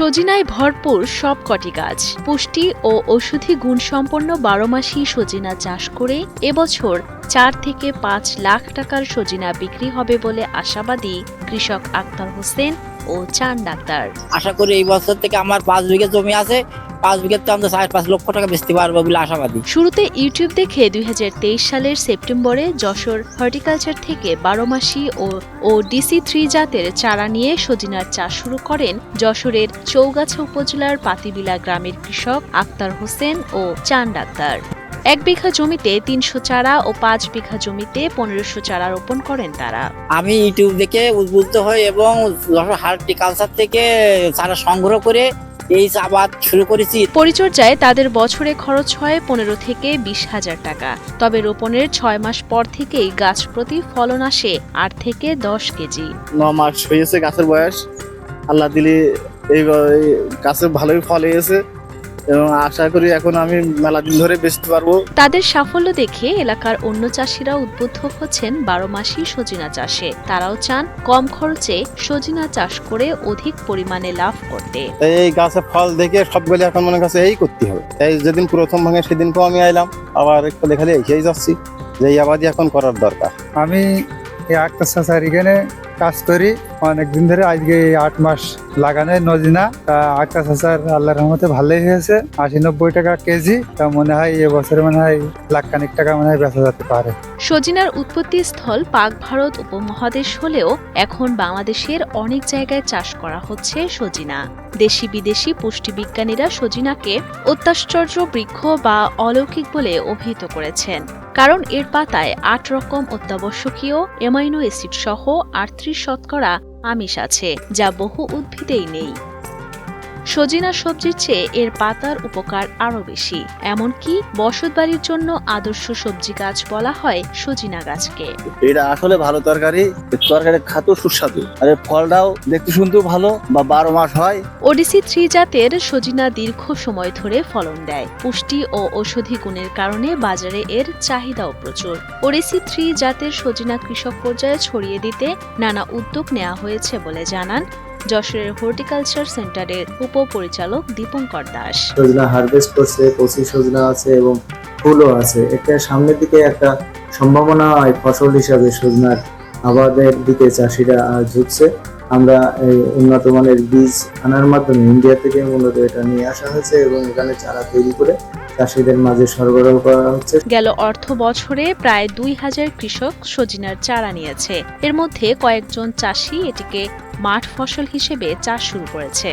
সজিনায় ভরপুর সব কটি গাছ পুষ্টি ও ঔষধি বারো মাসি সজিনা চাষ করে এবছর চার থেকে পাঁচ লাখ টাকার সজিনা বিক্রি হবে বলে আশাবাদী কৃষক আক্তার হোসেন ও চান ডাক্তার। আশা করি এই বছর থেকে আমার পাঁচ বিঘা জমি আছে পাঁচ আমরা পাঁচ লক্ষ টাকা বেচতে পারব বলে আশাবাদী। শুরুতে ইউটিউব দেখে দুই হাজার তেইশ সালের সেপ্টেম্বরে যশোর হর্টিকালচার থেকে বারোমাসি ও ও ডিসি থ্রি জাতের চারা নিয়ে সজিনার চাষ শুরু করেন যশোরের চৌগাছা উপজেলার পাতিবিলা গ্রামের কৃষক আক্তার হোসেন ও চান ডাক্তার। এক বিঘা জমিতে তিনশো চারা ও পাঁচ বিঘা জমিতে পনেরোশো চারা রোপণ করেন তারা। আমি ইউটিউব দেখে উদ্বুদ্ধ হই এবং হার্টিকালচার থেকে চারা সংগ্রহ করে এই আবাদ শুরু করেছি। পরিচর্যায় তাদের বছরে খরচ হয় পনেরো থেকে বিশ হাজার টাকা। তবে রোপণের ছয় মাস পর থেকেই গাছ প্রতি ফলন আসে আট থেকে দশ কেজি। ন মাস হয়েছে গাছের বয়স। আল্লাহ দিলে এই এই গাছে ভালোই ফল হয়েছে। এবং আশা করি এখন আমি মেলা দিন ধরে বেচতে পারব। তাদের সাফল্য দেখে এলাকার অন্য চাষিরা উদ্বুদ্ধ হচ্ছেন বারো মাসি সজিনা চাষে। তারাও চান কম খরচে সজিনা চাষ করে অধিক পরিমাণে লাভ করতে। এই গাছে ফল দেখে সবগুলো এখন মনে কাছে এই করতে হবে। তাই যেদিন প্রথম ভাঙে সেদিনকেও আমি আইলাম আবার একটু দেখালে এসেই যাচ্ছি যে এই আবাদই এখন করার দরকার। আমি এই আটটা চাষার এখানে কাজ করি। অনেকদিন ধরে আজকে এই আট মাস লাগানো নজিনা। আটটা চাষার আল্লাহ রহমতে ভালোই হয়েছে। আশি নব্বই টাকা কেজি, তা মনে হয় এ এবছরে মনে হয় লাখ খানিক টাকা মনে হয় বেচা যেতে পারে। সজিনার উৎপত্তি স্থল পাক ভারত উপমহাদেশ হলেও এখন বাংলাদেশের অনেক জায়গায় চাষ করা হচ্ছে সজিনা। দেশি বিদেশি পুষ্টিবিজ্ঞানীরা সজিনাকে অত্যাশ্চর্য বৃক্ষ বা অলৌকিক বলে অভিহিত করেছেন। কারণ এর পাতায় আট রকম অত্যাবশ্যকীয় এমাইনো অ্যাসিড সহ আটত্রিশ শতকরা আমিষ আছে, যা বহু উদ্ভিদেই নেই। সজিনা সবজির চেয়ে এর পাতার উপকার আরও বেশি। এমনকি বসতবাড়ির জন্য আদর্শ সবজি গাছ বলা হয় সজিনা গাছকে। এটা আসলে ভালো তরকারি তরকারি খাতেও সুস্বাদু। আর ফলটাও দেখতে শুনতেও ভালো বা বারো মাস হয়। ওডিসি থ্রি জাতের সজিনা দীর্ঘ সময় ধরে ফলন দেয়। পুষ্টি ও ঔষধি গুণের কারণে বাজারে এর চাহিদাও প্রচুর। ওডিসি থ্রি জাতের সজিনা কৃষক পর্যায়ে ছড়িয়ে দিতে নানা উদ্যোগ নেওয়া হয়েছে বলে জানান যশোরের হর্টিকালচার সেন্টারের উপপরিচালক দীপঙ্কর দাস। সজনা হারভেস্ট করছে, কচি সজনা আছে এবং ফুলও আছে। এটা সামনের দিকে একটা সম্ভাবনা হয় ফসল হিসাবে সজনার আবাদের দিকে চাষিরা ঝুঁকছে। আমরা এই উন্নত মানের বীজ আনার মাধ্যমে ইন্ডিয়া থেকে মূলত এটা নিয়ে আসা হয়েছে এবং এখানে চারা তৈরি করে চাষিদের মাঝে সরবরাহ করা হচ্ছে। গেল অর্থ বছরে প্রায় দুই হাজার কৃষক সজিনার চারা নিয়েছে। এর মধ্যে কয়েকজন চাষি এটিকে মাঠ ফসল হিসেবে চাষ শুরু করেছে।